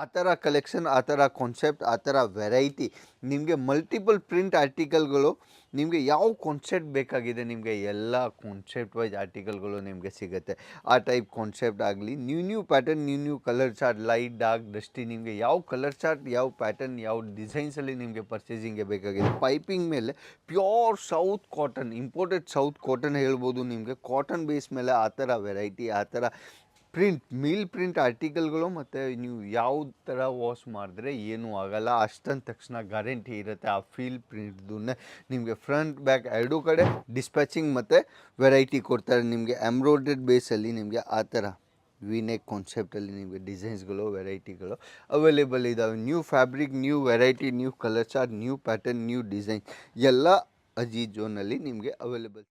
ಆ ಥರ ಕಲೆಕ್ಷನ್ ಆ ಥರ ಕಾನ್ಸೆಪ್ಟ್ ಆ ಥರ ವೆರೈಟಿ ನಿಮಗೆ ಮಲ್ಟಿಪಲ್ ಪ್ರಿಂಟ್ ಆರ್ಟಿಕಲ್ಗಳು ನಿಮಗೆ ಯಾವ ಕಾನ್ಸೆಪ್ಟ್ ಬೇಕಾಗಿದೆ ನಿಮಗೆ ಎಲ್ಲ ಕಾನ್ಸೆಪ್ಟ್ ವೈಸ್ ಆರ್ಟಿಕಲ್ಗಳು ನಿಮಗೆ ಸಿಗುತ್ತೆ. ಆ ಟೈಪ್ ಕಾನ್ಸೆಪ್ಟ್ ಆಗಲಿ new new pattern new new colour chart light dark dusty ನಿಮಗೆ ಯಾವ ಕಲರ್ ಚಾರ್ಟ್ ಯಾವ ಪ್ಯಾಟರ್ನ್ ಯಾವ ಡಿಸೈನ್ಸಲ್ಲಿ ನಿಮಗೆ ಪರ್ಚೇಸಿಂಗ್ಗೆ ಬೇಕಾಗಿದೆ. ಪೈಪಿಂಗ್ ಮೇಲೆ pure south cotton imported south cotton ಹೇಳ್ಬೋದು ನಿಮಗೆ. ಕಾಟನ್ ಬೇಸ್ ಮೇಲೆ ಆ ಥರ ವೆರೈಟಿ ಆ ಥರ ಪ್ರಿಂಟ್ ಮೀಲ್ ಪ್ರಿಂಟ್ ಆರ್ಟಿಕಲ್ಗಳು ಮತ್ತು ನೀವು ಯಾವ ಥರ ವಾಶ್ ಮಾಡಿದ್ರೆ ಏನೂ ಆಗೋಲ್ಲ. ಅಷ್ಟೊಂದು ತಕ್ಷಣ ಗ್ಯಾರಂಟಿ ಇರುತ್ತೆ ಆ ಫೀಲ್ ಪ್ರಿಂಟ್ದನ್ನೇ ನಿಮಗೆ ಫ್ರಂಟ್ ಬ್ಯಾಕ್ ಎರಡೂ ಕಡೆ ಡಿಸ್ಪ್ಯಾಚಿಂಗ್ ಮತ್ತು ವೆರೈಟಿ ಕೊಡ್ತಾರೆ. ನಿಮಗೆ ಎಂಬ್ರಾಯ್ಡ್ರೆಡ್ ಬೇಸಲ್ಲಿ ನಿಮಗೆ ಆ ಥರ ವಿನೆಕ್ ಕಾನ್ಸೆಪ್ಟಲ್ಲಿ ನಿಮಗೆ ಡಿಸೈನ್ಸ್ಗಳು ವೆರೈಟಿಗಳು ಅವೈಲೇಬಲ್ ಇದ್ದಾವೆ new fabric new variety new colours chart new pattern new design ಎಲ್ಲ ಅಜೀಜೋನಲ್ಲಿ ನಿಮಗೆ ಅವೈಲೇಬಲ್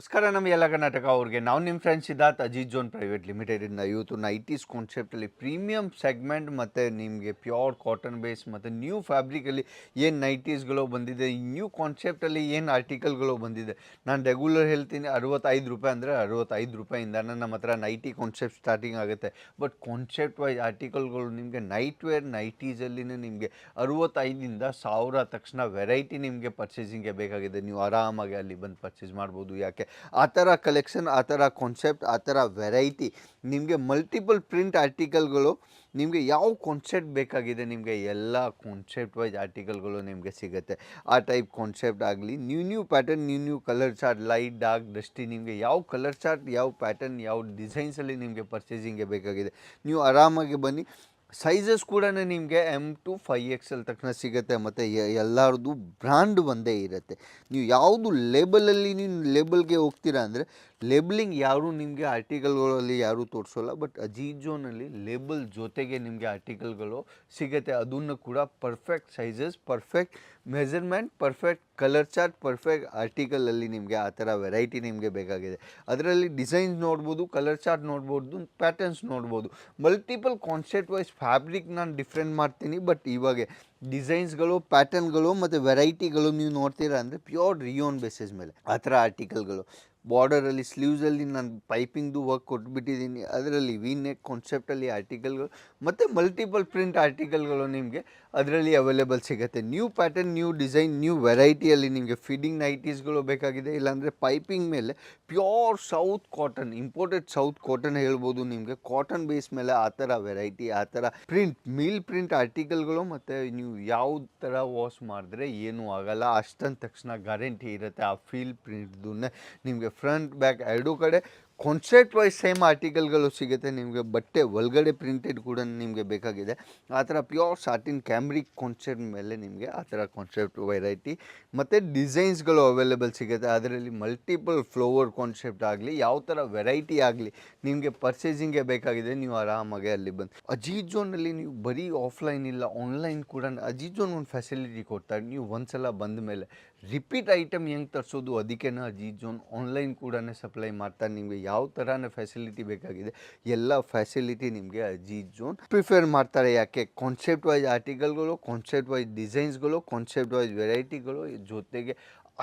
ನಮಸ್ಕಾರ, ನಮ್ಮ ಎಲ್ಲ ಕರ್ನಾಟಕ ಅವ್ರಿಗೆ. ನಾವು ನಿಮ್ಮ friends Siddharth Ajit zone private ಲಿಮಿಟೆಡಿಂದ ಇವತ್ತು ನೈಟೀಸ್ ಕಾನ್ಸೆಪ್ಟಲ್ಲಿ ಪ್ರೀಮಿಯಂ ಸೆಗ್ಮೆಂಟ್ ಮತ್ತು ನಿಮಗೆ ಪ್ಯೂರ್ ಕಾಟನ್ ಬೇಸ್ ಮತ್ತು ನ್ಯೂ ಫ್ಯಾಬ್ರಿಕಲ್ಲಿ ಏನು ನೈಟೀಸ್ಗಳು ಬಂದಿದೆ ನ್ಯೂ ಕಾನ್ಸೆಪ್ಟಲ್ಲಿ ಏನು ಆರ್ಟಿಕಲ್ಗಳು ಬಂದಿದೆ. ನಾನು ರೆಗ್ಯುಲರ್ ಹೇಳ್ತೀನಿ, ಅರವತ್ತೈದು ರೂಪಾಯಿ ಅಂದರೆ ಅರವತ್ತೈದು ರೂಪಾಯಿಂದ ನಮ್ಮ ಹತ್ರ ನೈಟಿ ಕಾನ್ಸೆಪ್ಟ್ ಸ್ಟಾರ್ಟಿಂಗ್ ಆಗುತ್ತೆ. ಬಟ್ ಕಾನ್ಸೆಪ್ಟ್ ವೈಸ್ ಆರ್ಟಿಕಲ್ಗಳು ನಿಮಗೆ ನೈಟ್ ವೇರ್ ನೈಟೀಸಲ್ಲಿನೇ ನಿಮಗೆ ಅರವತ್ತೈದಿಂದ ಸಾವಿರ ತಕ್ಷಣ ವೆರೈಟಿ ನಿಮಗೆ ಪರ್ಚೇಸಿಂಗ್ಗೆ ಬೇಕಾಗಿದೆ. ನೀವು ಆರಾಮಾಗಿ ಅಲ್ಲಿ ಬಂದು ಪರ್ಚೇಸ್ ಮಾಡ್ಬೋದು. ಯಾಕೆ? ಆ ಥರ ಕಲೆಕ್ಷನ್ ಆ ಥರ ಕಾನ್ಸೆಪ್ಟ್ ಆ ಥರ ವೆರೈಟಿ ನಿಮಗೆ ಮಲ್ಟಿಪಲ್ ಪ್ರಿಂಟ್ ಆರ್ಟಿಕಲ್ಗಳು ನಿಮಗೆ ಯಾವ ಕಾನ್ಸೆಪ್ಟ್ ಬೇಕಾಗಿದೆ ನಿಮಗೆ? ಎಲ್ಲ ಕಾನ್ಸೆಪ್ಟ್ ವೈಸ್ ಆರ್ಟಿಕಲ್ಗಳು ನಿಮಗೆ ಸಿಗುತ್ತೆ. ಆ ಟೈಪ್ ಕಾನ್ಸೆಪ್ಟ್ ಆಗಲಿ new new pattern new new colour chart light dark dusty ನಿಮಗೆ ಯಾವ ಕಲರ್ ಚಾರ್ಟ್ ಯಾವ ಪ್ಯಾಟರ್ನ್ ಯಾವ ಡಿಸೈನ್ಸಲ್ಲಿ ನಿಮಗೆ ಪರ್ಚೇಸಿಂಗ್ಗೆ ಬೇಕಾಗಿದೆ? ನೀವು ಆರಾಮಾಗಿ ಬನ್ನಿ. ಸೈಜಸ್ ಕೂಡ ನಿಮಗೆ M to five X L ತಕ್ಷಣ ಸಿಗುತ್ತೆ ಮತ್ತು ಎಲ್ಲರದ್ದು ಬ್ರ್ಯಾಂಡ್ ಒಂದೇ ಇರುತ್ತೆ. ನೀವು ಯಾವುದು ಲೇಬಲಲ್ಲಿ ನೀವು ಲೇಬಲ್ಗೆ ಹೋಗ್ತೀರಾ ಅಂದರೆ ಲೇಬಲಿಂಗ್ ಯಾರು ನಿಮಗೆ ಆರ್ಟಿಕಲ್ಗಳಲ್ಲಿ ಯಾರೂ ತೋರಿಸೋಲ್ಲ, ಬಟ್ ಅಜೀಜೋನಲ್ಲಿ ಲೇಬಲ್ ಜೊತೆಗೆ ನಿಮಗೆ ಆರ್ಟಿಕಲ್ಗಳು ಸಿಗುತ್ತೆ. ಅದನ್ನು ಕೂಡ perfect sizes perfect measurement perfect colour chart perfect ಆರ್ಟಿಕಲಲ್ಲಿ ನಿಮಗೆ ಆ ಥರ ವೆರೈಟಿ ನಿಮಗೆ ಬೇಕಾಗಿದೆ. ಅದರಲ್ಲಿ ಡಿಸೈನ್ಸ್ ನೋಡ್ಬೋದು ಕಲರ್ ಚಾರ್ಟ್ ನೋಡ್ಬೋದು ಪ್ಯಾಟರ್ನ್ಸ್ ನೋಡ್ಬೋದು. ಮಲ್ಟಿಪಲ್ ಕಾನ್ಸೆಪ್ಟ್ ವೈಸ್ ಫ್ಯಾಬ್ರಿಕ್ ನಾನು ಡಿಫ್ರೆಂಟ್ ಮಾಡ್ತೀನಿ ಬಟ್ ಇವಾಗೆ ಡಿಸೈನ್ಸ್ಗಳು ಪ್ಯಾಟರ್ನ್ಗಳು ಮತ್ತು ವೆರೈಟಿಗಳು ನೀವು ನೋಡ್ತೀರಾ ಅಂದರೆ ಪ್ಯೂರ್ ರಿಯೋನ್ ಬೇಸಿಸ್ ಮೇಲೆ ಆ ಥರ ಆರ್ಟಿಕಲ್ಗಳು ಬಾರ್ಡರಲ್ಲಿ ಸ್ಲೀವ್ಸಲ್ಲಿ ನಾನು ಪೈಪಿಂಗ್ದು ವರ್ಕ್ ಕೊಟ್ಬಿಟ್ಟಿದ್ದೀನಿ ಅದರಲ್ಲಿ ವಿ ನೆಕ್ ಕಾನ್ಸೆಪ್ಟಲ್ಲಿ ಆರ್ಟಿಕಲ್ಗಳು ಮತ್ತು ಮಲ್ಟಿಪಲ್ ಪ್ರಿಂಟ್ ಆರ್ಟಿಕಲ್ಗಳು ನಿಮಗೆ ಅದರಲ್ಲಿ ಅವೈಲೇಬಲ್ ಸಿಗುತ್ತೆ. New pattern new design new ವೆರೈಟಿಯಲ್ಲಿ ನಿಮಗೆ ಫಿಟ್ಟಿಂಗ್ ನೈಟೀಸ್ಗಳು ಬೇಕಾಗಿದೆ. ಇಲ್ಲಾಂದರೆ ಪೈಪಿಂಗ್ ಮೇಲೆ pure south cotton imported south cotton ಹೇಳ್ಬೋದು ನಿಮಗೆ. ಕಾಟನ್ ಬೇಸ್ ಮೇಲೆ ಆ ಥರ ವೆರೈಟಿ ಆ ಥರ ಪ್ರಿಂಟ್ ಮೀಲ್ ಪ್ರಿಂಟ್ ಆರ್ಟಿಕಲ್ಗಳು ಮತ್ತು ನೀವು ಯಾವ ಥರ ವಾಶ್ ಮಾಡಿದ್ರೆ ಏನೂ ಆಗಲ್ಲ. ಅಷ್ಟಂದ ತಕ್ಷಣ ಗ್ಯಾರಂಟಿ ಇರುತ್ತೆ ಆ ಫೀಲ್ ಪ್ರಿಂಟ್ದನ್ನೇ ನಿಮಗೆ ಫ್ರಂಟ್ ಬ್ಯಾಕ್ ಎರಡೂ ಕಡೆ ಕಾನ್ಸೆಪ್ಟ್ ವೈಸ್ ಸೇಮ್ ಆರ್ಟಿಕಲ್ಗಳು ಸಿಗುತ್ತೆ. ನಿಮಗೆ ಬಟ್ಟೆ ಒಳಗಡೆ ಪ್ರಿಂಟೆಡ್ ಕೂಡ ನಿಮಗೆ ಬೇಕಾಗಿದೆ. ಆ ಥರ ಪ್ಯೂರ್ ಸಾಟಿನ್ ಕ್ಯಾಮ್ರಿಕ್ ಕಾನ್ಸೆಪ್ಟ್ ಮೇಲೆ ನಿಮಗೆ ಆ ಥರ ಕಾನ್ಸೆಪ್ಟ್ ವೆರೈಟಿ ಮತ್ತು ಡಿಸೈನ್ಸ್ಗಳು ಅವೈಲೇಬಲ್ ಸಿಗುತ್ತೆ. ಅದರಲ್ಲಿ ಮಲ್ಟಿಪಲ್ ಫ್ಲೋವರ್ ಕಾನ್ಸೆಪ್ಟ್ ಆಗಲಿ, ಯಾವ ಥರ ವೆರೈಟಿ ಆಗಲಿ ನಿಮಗೆ ಪರ್ಚೇಸಿಂಗ್ಗೆ ಬೇಕಾಗಿದೆ, ನೀವು ಆರಾಮಾಗಿ ಅಲ್ಲಿ ಬಂದು. ಅಜೀತ್ ಝೋನಲ್ಲಿ ನೀವು ಬರೀ ಆಫ್ಲೈನ್ ಇಲ್ಲ ಆನ್ಲೈನ್ ಕೂಡ ಅಜೀತ್ ಝೋನ್ ಒಂದು ಫೆಸಿಲಿಟಿ ಕೊಡ್ತಾರೆ. ನೀವು ಒಂದ್ಸಲ ಬಂದ ಮೇಲೆ ರಿಪೀಟ್ ಐಟಮ್ ಹೆಂಗೆ ತರಿಸೋದು ಅದಕ್ಕೆ ಅಜೀತ್ ಜೋನ್ ಆನ್ಲೈನ್ ಕೂಡ ಸಪ್ಲೈ ಮಾಡ್ತಾರೆ. ನಿಮಗೆ ಯಾವ ಥರನ ಫೆಸಿಲಿಟಿ ಬೇಕಾಗಿದೆ, ಎಲ್ಲ ಫೆಸಿಲಿಟಿ ನಿಮಗೆ ಅಜೀಜ್ ಜೋನ್ ಪ್ರಿಫೇರ್ ಮಾಡ್ತಾರೆ. ಯಾಕೆ? ಕಾನ್ಸೆಪ್ಟ್ ವೈಸ್ ಆರ್ಟಿಕಲ್ಗಳು ಕಾನ್ಸೆಪ್ಟ್ ವೈಸ್ ಡಿಸೈನ್ಸ್ಗಳು ಕಾನ್ಸೆಪ್ಟ್ ವೈಸ್ ವೆರೈಟಿಗಳು ಜೊತೆಗೆ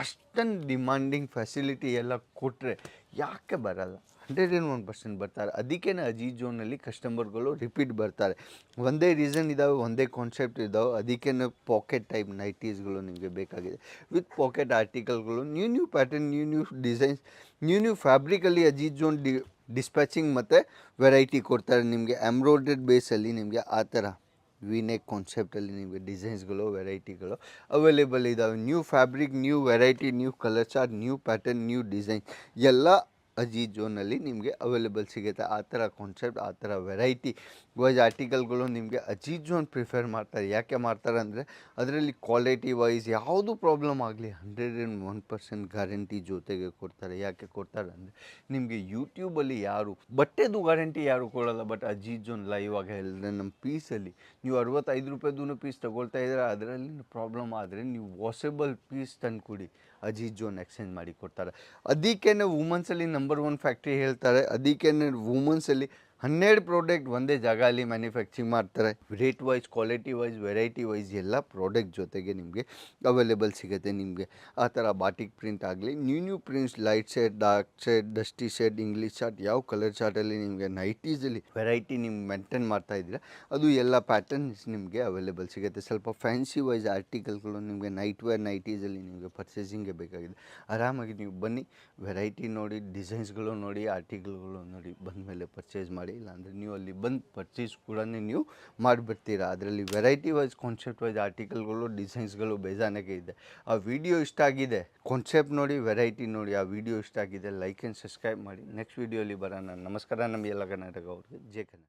ಅಷ್ಟೊಂದು ಡಿಮ್ಯಾಂಡಿಂಗ್ ಫೆಸಿಲಿಟಿ ಎಲ್ಲ ಕೊಟ್ಟರೆ ಯಾಕೆ ಬರಲ್ಲ? ಹಂಡ್ರೆಡ್ ಆ್ಯಂಡ್ ಒನ್ ಪರ್ಸೆಂಟ್ ಬರ್ತಾರೆ. ಅದಕ್ಕೇ ಅಜೀಜ್ ಜೋನಲ್ಲಿ ಕಸ್ಟಮರ್ಗಳು ರಿಪೀಟ್ ಬರ್ತಾರೆ. ಒಂದೇ ರೀಸನ್ ಇದ್ದಾವೆ ಒಂದೇ ಕಾನ್ಸೆಪ್ಟ್ ಇದ್ದಾವೆ ಅದಕ್ಕೇ ಪಾಕೆಟ್ ಟೈಪ್ ನೈಟೀಸ್ಗಳು ನಿಮಗೆ ಬೇಕಾಗಿದೆ. With pocket ಆರ್ಟಿಕಲ್ಗಳು, new new pattern, new new designs, new new ಫ್ಯಾಬ್ರಿಕಲ್ಲಿ Aziz zone ಡಿ, ಡಿಸ್ಪ್ಯಾಚಿಂಗ್ ಮತ್ತು ವೆರೈಟಿ ಕೊಡ್ತಾರೆ ನಿಮಗೆ. ಎಂಬ್ರಾಯ್ಡ್ರೆಡ್ ಬೇಸಲ್ಲಿ ನಿಮಗೆ ಆ ಥರ ವಿನೆಕ್ ಕಾನ್ಸೆಪ್ಟಲ್ಲಿ ನಿಮಗೆ ಡಿಸೈನ್ಸ್ಗಳು, ವೆರೈಟಿಗಳು ಅವೈಲೇಬಲ್ ಇದ್ದಾವೆ new fabric, new variety, new colours or new pattern, new design. ಎಲ್ಲ ಅಜೀತ್ ಜೋನಲ್ಲಿ ನಿಮಗೆ ಅವೈಲೇಬಲ್ ಸಿಗುತ್ತೆ. ಆ ಥರ ಕಾನ್ಸೆಪ್ಟ್ ಆ ಥರ ವೆರೈಟಿ ವೈಸ್ ಆರ್ಟಿಕಲ್ಗಳು ನಿಮಗೆ ಅಜೀತ್ ಜೋನ್ ಪ್ರಿಫರ್ ಮಾಡ್ತಾರೆ. ಯಾಕೆ ಮಾಡ್ತಾರೆ ಅಂದರೆ ಅದರಲ್ಲಿ ಕ್ವಾಲಿಟಿ ವೈಸ್ ಯಾವುದು ಪ್ರಾಬ್ಲಮ್ ಆಗಲಿ hundred and one percent guarantee ಜೊತೆಗೆ ಕೊಡ್ತಾರೆ. ಯಾಕೆ ಕೊಡ್ತಾರೆ ಅಂದರೆ ನಿಮಗೆ ಯೂಟ್ಯೂಬಲ್ಲಿ ಯಾರು, ಬಟ್ಟೆದು ಗ್ಯಾರಂಟಿ ಯಾರು ಕೊಡೋಲ್ಲ ಬಟ್ ಅಜೀಜು ಜೋನ್ ಲೈವ್ ಆಗಿ ಹೇಳಿದ್ರೆ ನಮ್ಮ ಪೀಸಲ್ಲಿ ನೀವು ಅರವತ್ತೈದು ರೂಪಾಯಿದೂ ಪೀಸ್ ತೊಗೊಳ್ತಾ ಇದ್ದೀರ ಅದರಲ್ಲಿ ಪ್ರಾಬ್ಲಮ್ ಆದರೆ ನೀವು ವಾಸೆಬಲ್ ಪೀಸ್ ತಂದು ಕೊಡಿ. ಅಜೀಜು ಜೋನ್ ಎಕ್ಸ್ಚೇಂಜ್ ಮಾಡಿ ಕೊಡ್ತಾರೆ. ಅದಕ್ಕೇ ವುಮೆನ್ಸಲ್ಲಿ ನಂಬರ್ ಒನ್ ಫ್ಯಾಕ್ಟ್ರಿ ಹೇಳ್ತಾರೆ. ಅದಕ್ಕೇ ವುಮನ್ಸಲ್ಲಿ ಹನ್ನೆರಡು ಪ್ರಾಡಕ್ಟ್ ಒಂದೇ ಜಾಗದಲ್ಲಿ ಮ್ಯಾನುಫ್ಯಾಕ್ಚರಿಂಗ್ ಮಾಡ್ತಾರೆ. Rate wise quality wise variety wise ಎಲ್ಲ ಪ್ರಾಡಕ್ಟ್ ಜೊತೆಗೆ ನಿಮಗೆ ಅವೈಲೇಬಲ್ ಸಿಗುತ್ತೆ ನಿಮಗೆ. ಆ ಥರ ಬಾಟಿಕ್ ಪ್ರಿಂಟ್ ಆಗಲಿ new new prints light shade dark shade dusty shade English chart ಯಾವ ಕಲರ್ ಚಾರ್ಟಲ್ಲಿ ನಿಮಗೆ ನೈಟೀಸಲ್ಲಿ ವೆರೈಟಿ ನಿಮ್ಗೆ ಮೇಂಟೈನ್ ಮಾಡ್ತಾ ಇದ್ದೀರಾ, ಅದು ಎಲ್ಲ ಪ್ಯಾಟರ್ನ್ಸ್ ನಿಮಗೆ ಅವೈಲೇಬಲ್ ಸಿಗುತ್ತೆ. ಸ್ವಲ್ಪ ಫ್ಯಾನ್ಸಿ ವೈಸ್ ಆರ್ಟಿಕಲ್ಗಳು ನಿಮಗೆ ನೈಟ್ ವೇರ್ ನೈಟೀಸಲ್ಲಿ ನಿಮಗೆ ಪರ್ಚೇಸಿಂಗ್ಗೆ ಬೇಕಾಗಿದೆ. ಆರಾಮಾಗಿ ನೀವು ಬನ್ನಿ ವೆರೈಟಿ ನೋಡಿ ಡಿಸೈನ್ಸ್ಗಳು ನೋಡಿ ಆರ್ಟಿಕಲ್ಗಳು ನೋಡಿ ಬಂದ ಮೇಲೆ ಪರ್ಚೇಸ್ ಮಾಡಿ, ಇಲ್ಲಾಂದರೆ ನೀವು ಅಲ್ಲಿ ಬಂದು ಪರ್ಚೇಸ್ ಕೂಡ ನೀವು ಮಾಡಿಬಿಡ್ತೀರಾ. ಅದರಲ್ಲಿ ವೆರೈಟಿ ವೈಸ್ ಕಾನ್ಸೆಪ್ಟ್ ವೈಸ್ ಆರ್ಟಿಕಲ್ಗಳು ಡಿಸೈನ್ಸ್ಗಳು ಬೇಜಾನಾಗೆ ಇದೆ. ಆ ವಿಡಿಯೋ ಇಷ್ಟ ಆಗಿದೆ ಕಾನ್ಸೆಪ್ಟ್ ನೋಡಿ ವೆರೈಟಿ ನೋಡಿ, ಆ ವಿಡಿಯೋ ಇಷ್ಟ ಆಗಿದೆ ಲೈಕ್ ಆ್ಯಂಡ್ ಸಬ್ಸ್ಕ್ರೈಬ್ ಮಾಡಿ. ನೆಕ್ಸ್ಟ್ ವಿಡಿಯೋಲಿ ಬರೋಣ. ನಮಸ್ಕಾರ ನಮ್ಮ ಎಲ್ಲ ಕರ್ನಾಟಕ ಅವ್ರಿಗೆ. ಜೆ ಕನ್ನಡ.